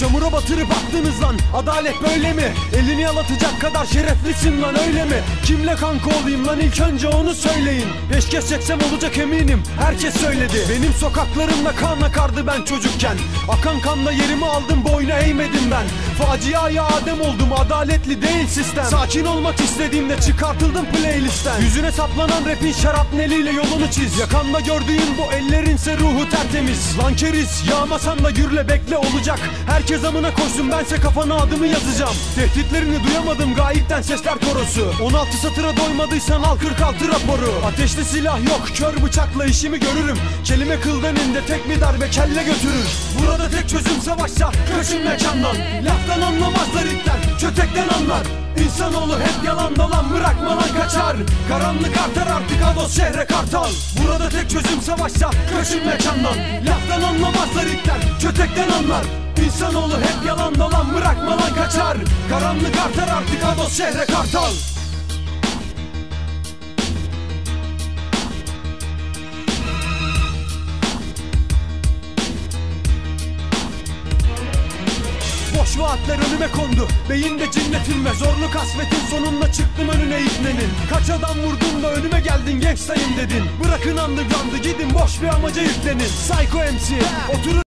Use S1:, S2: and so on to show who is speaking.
S1: Çamura batırıp attınız lan. Adalet böyle mi? Elini yalatacak kadar şereflisin lan öyle mi? Kimle kanka olayım lan? İlk önce onu söyleyin. Beş kez çeksem olacak eminim. Herkes söyledi. Benim sokaklarımda kan akardı ben çocukken. Akan kanla yerimi aldım boyuna eğmedim ben Faciaya adem oldum adaletli değil sistem. Sakin olmak istediğimde çıkartıldım playlistten. Yüzüne saplanan rapin şarapneliyle yolunu çiz. Yakanda gördüğün bu ellerinse ruhu tertemiz. Lan keriz yağmasan da gürle bekle olacak. Herkes amına koysun bense kafana adımı yazacağım. Tehditlerini duyamadım gayipten sesler korosu. 16 satıra doymadıysan al 46 raporu. Ateşli silah yok kör bıçakla işimi görürüm. Kelime kıldan tek bir darbe kelle götürür. Burada tek çözüm savaşsa kaçın mekandan Laftan anlamazlar itler kötekten anlar. İnsanoğlu hep yalan dolan bırakma lan kaçar. Karanlık artar artık Ados şehre kartal. Burada tek çözüm savaşsa kaçın mekandan. Laftan anlamazlar itler kötekten anlar. İnsanoğlu hep yalan dolan bırakma lan kaçar. Karanlık artar artık Ados şehre kartal Boş vaatler önüme kondu. Beyinde cinnetin ve zorlu kasvetin sonunda çıktım önüne ipnenin. Kaç adam vurdun da önüme geldin gangstayım dedin. Bırakın underground'ı gidin boş bir amaca yüklenin. Psycho MC oturun